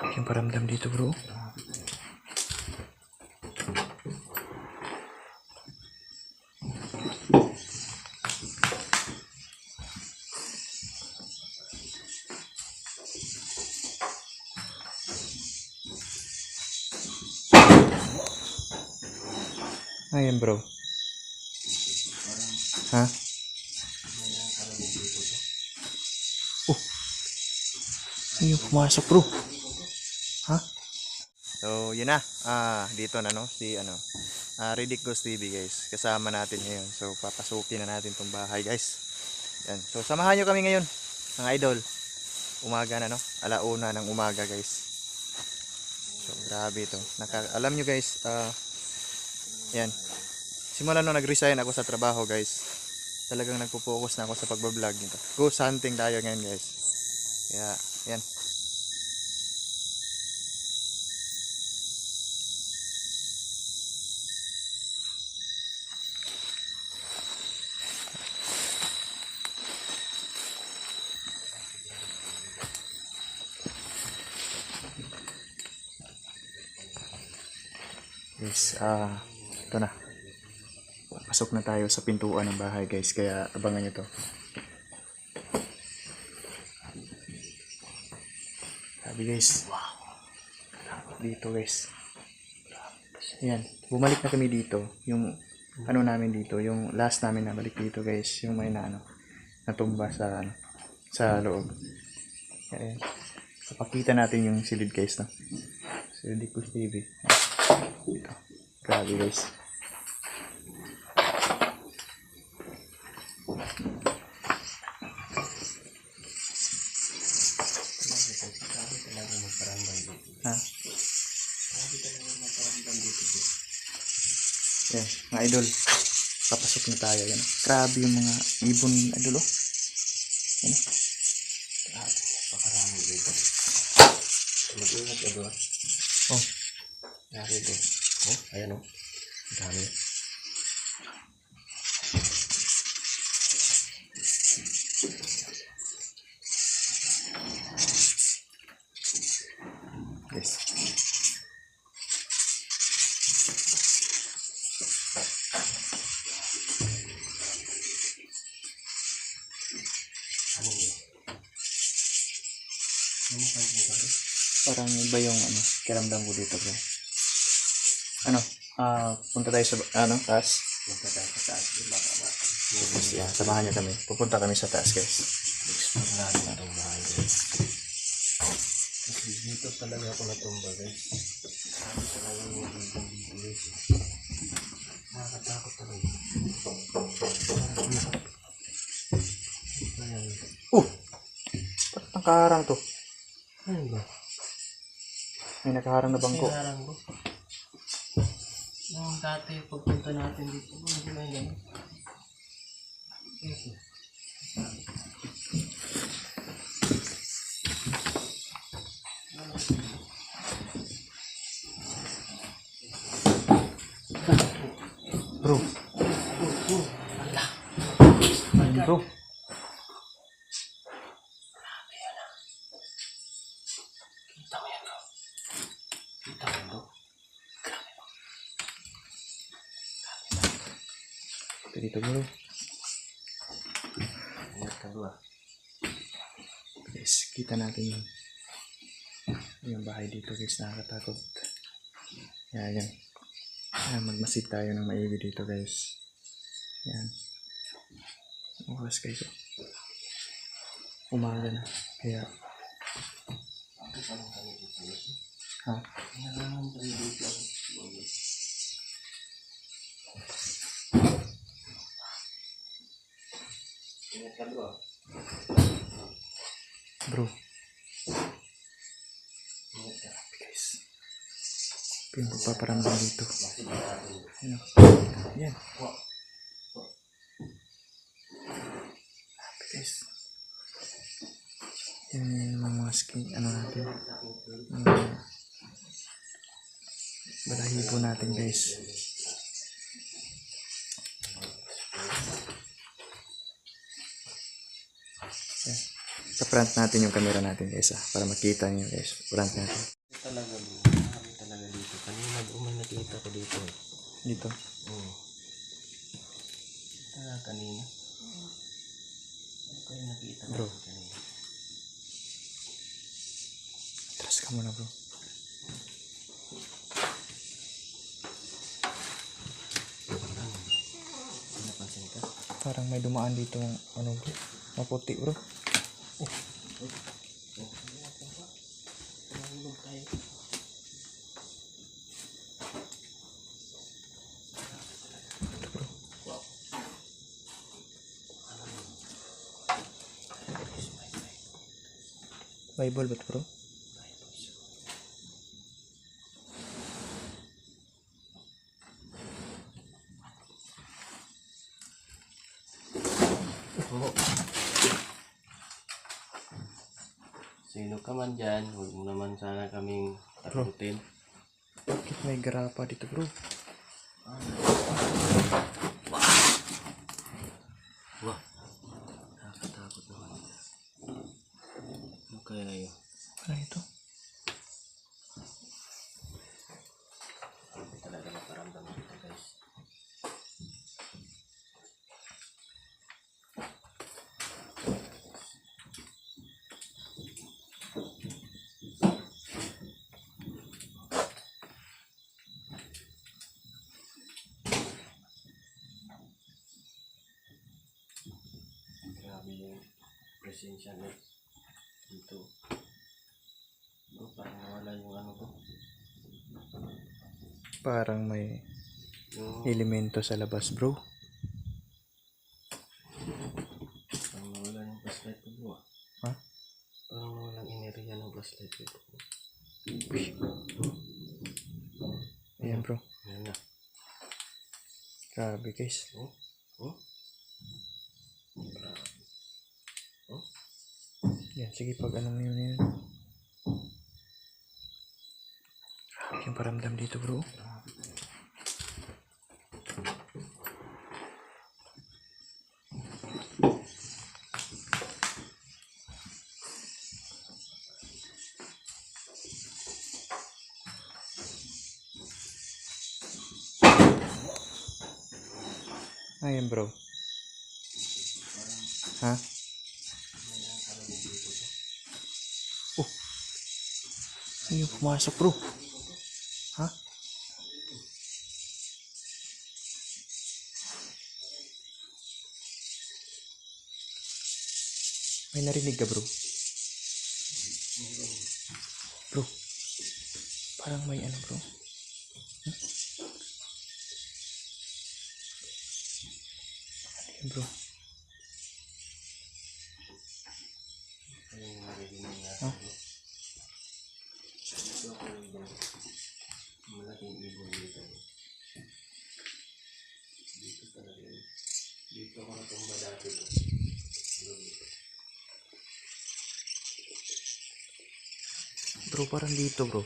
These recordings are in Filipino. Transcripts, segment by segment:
Yung paramdam dito bro. Ayan bro. Ha? Oh. Ayun, pumasok bro. Ha? So, yun na. Ah, dito na no, si ano, ah, Ridiculous TV guys. Kasama natin ngayon. So, papasukin na natin tong bahay guys. Yan. So, samahan nyo kami ngayon, mga idol. Umaga na no, alauna ng umaga guys. So, grabe ito. Naka, alam nyo guys, ah, yan. Simula nung nag-resign ako sa trabaho guys, talagang nagpo-focus na ako sa pagbablog nito. Ghost hunting tayo ngayon guys. Kaya, yan. Yes, ah, ito na. Pasok na tayo sa pintuan ng bahay guys, kaya abangan nyo to. Sabi guys, dito guys. Ayan, bumalik na kami dito. Yung ano namin dito, yung last namin na balik dito guys, yung may na ano, natumba sa ano, sa loob. Kaya, papakita natin yung silid guys no. Silid ko TV. Dito. Grabe guys. Ha? Yan, mga idol. Papasok na tayo. Yan. Grabe yung mga ibon, idol, oh. Parang iba yung ano, kiramdam ko dito, bro. Ano? Ah, punta tayo sa ano, taas. Punta tayo sa taas. Di ba? Yes, yeah, samahan niyo kami. Pupunta kami sa taas, guys. Explore natin itong bahay guys. Dito talaga ako natumba guys. Sabi talaga yung dito dito guys. Nakakatakot talaga. Uh! Ba't nakaharang to? May nakaharang na bangko. Sinarang ko. Nung dati pagpunta natin dito, ano ba yan? Ito. Bro. Ayun, bro. Kita mo yan, bro. Kita mo, bro. Ito dito, bro. Ingat ka, bro. Guys, kita natin yung yung bahay dito, guys. Nakakatakot. Yan, yan. Yan, magmasid tayo ng maigi dito, guys. Yan. Oras, guys. oh. Umaga na. Kaya, ha? Nalaman tayo dito. Ingat ka, bro. ah. Bro, Ingat ka. guys. Ito yung pagpaparamdam dito. Masigurado. Yan. Yan. Guys. Yan yung mga skin, ano natin. Mga balahibo natin guys. Yan. Sa-front natin yung camera natin guys ah, para makita niyo guys. Front natin. Talaga bro. Marami talaga dito. Kanina bro may nakita ko dito. eh. Dito. Oo. Ito na kanina. Ano kayo nakita Bro. kanina? Atras ka muna bro. Ka? Parang may dumaan dito ano bro. Maputi bro. Bro. Bible ba ito bro? Sino ka man dyan, huwag mo naman sana kaming takutin. Bakit may garapa dito bro? Wah, nakakatakot naman. Ano kaya yun? Ano ito? Presensya niya dito. Bro, parang nawala yung ano ko. Parang may Yung elemento sa labas bro. Parang nawala yung flashlight ko bro ah. Ha? Parang nawala yung energy ng flashlight ko. Ayan bro. Ayan na. Grabe guys. Oh? Oh? Grabe. Oh? Yan, sige pag ano mo yun yan. Grabe yung paramdam dito bro. Ayan bro. Ha? Oh. Yung pumasok bro? Ha? May narinig ka bro? Bro. Parang may ano bro? Hmm? Ano yun bro? Ano yung narinig natin Ha? bro? Ito ako yung malaking ibon dito. Dito talaga yun. Dito ako natumba dati bro. Ano dito? Bro, parang dito bro.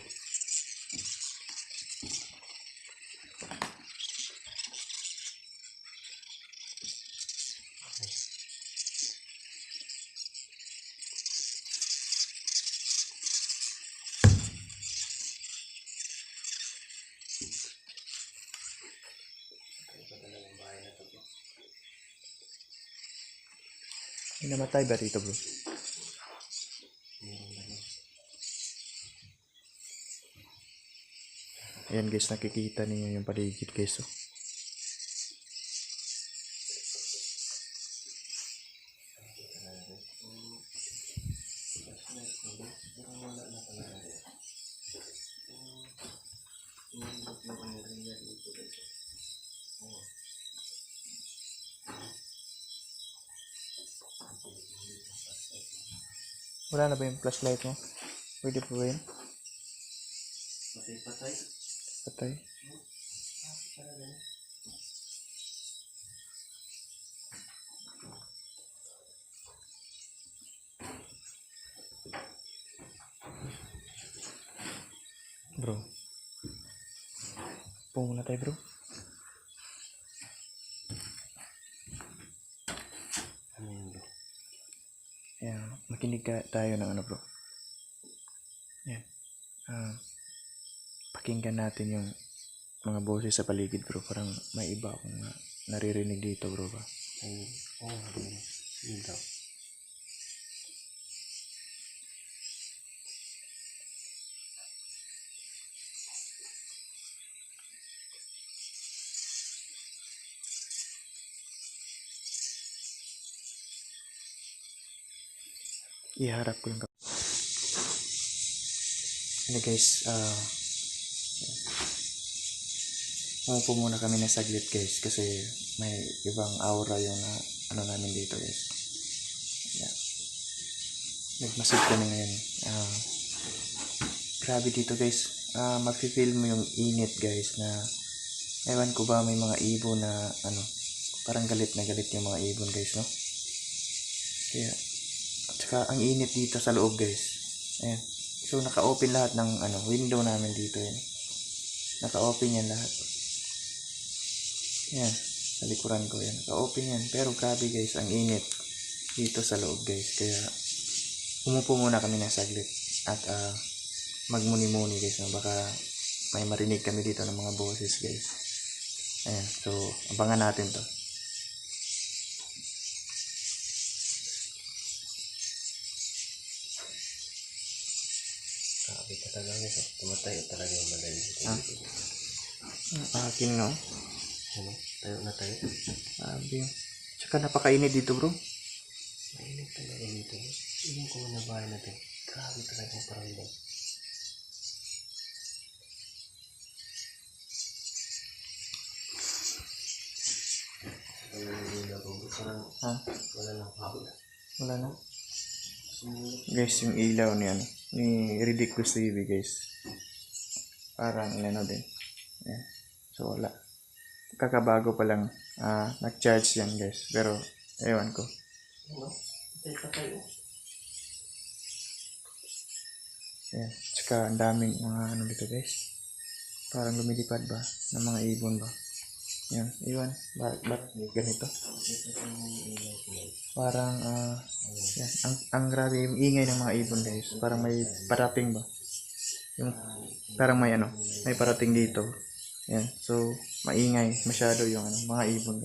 May namatay ba dito bro? Meron na bro. Ayan guys, nakikita niyo yung paligid guys. Oh. Wala na ba yung flashlight mo? Pwede pa ba yun? Patay patay. Bro. Pung muna tayo bro. Ano yun bro? Ayan, makikita makinig tayo ng ano bro. Yan. Ah, pakinggan natin yung mga boses sa paligid bro. Parang may iba akong na- naririnig dito bro ba. Oo nga bro. Yun daw. Iharap ko yung Ano guys, ah... Umupo muna kami na saglit guys kasi may ibang aura yung na, ano namin dito guys. Yeah. Nagmasid kami ngayon. Ah, grabe dito guys. Ah, mafe-feel mo yung init guys na ewan ko ba may mga ibon na ano parang galit na galit yung mga ibon guys no. Kaya at saka ang init dito sa loob guys. Ayan. So naka-open lahat ng ano window namin dito yan. Naka-open yan lahat. Yan. Sa likuran ko yan. Naka-open yan. Pero grabe guys, ang init dito sa loob guys. Kaya umupo muna kami ng saglit at ah, magmuni-muni guys. No? Baka may marinig kami dito ng mga boses guys. Ayan. So, abangan natin to. Grabe ka talaga nito. Tumatayo talaga yung madali. Ah. Ang akin no. Ano? Tayo na tayo. Grabe yun. Tsaka napakainit dito bro. Mainit talaga dito. Yung ko na bahay natin. Grabe talaga yung paramdam. Parang Ha? wala nang hawla. Wala na. Guys, yung ilaw ni ano, ni Ridiculous TV guys. Parang ano din. Ayan. So wala. Kakabago pa lang. Ah, nag-charge yan guys. Pero, ewan ko. Ayan. Tsaka ang daming mga ano dito guys. Parang lumilipad ba? Ng mga ibon ba? Yan. Iwan. Ba't, ba't ganito? Parang, ah, yan. Ang, ang grabe yung ingay ng mga ibon guys. Parang may parating ba? Yung, parang may ano, may parating dito. Yan. So, maingay. Masyado yung ano, mga ibon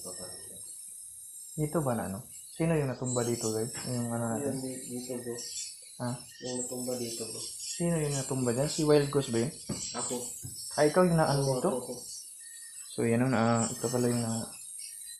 paparamdam. Dito ba na ano? Sino yung natumba dito guys? Yung ano natin? Dito bro. Ha? Yung natumba dito bro. Sino yung natumba dyan? Si Wild Ghost ba yun? Ako. Ah, ikaw yung naan Ako, dito? ako, ako. So, yan ah ito pala yung na,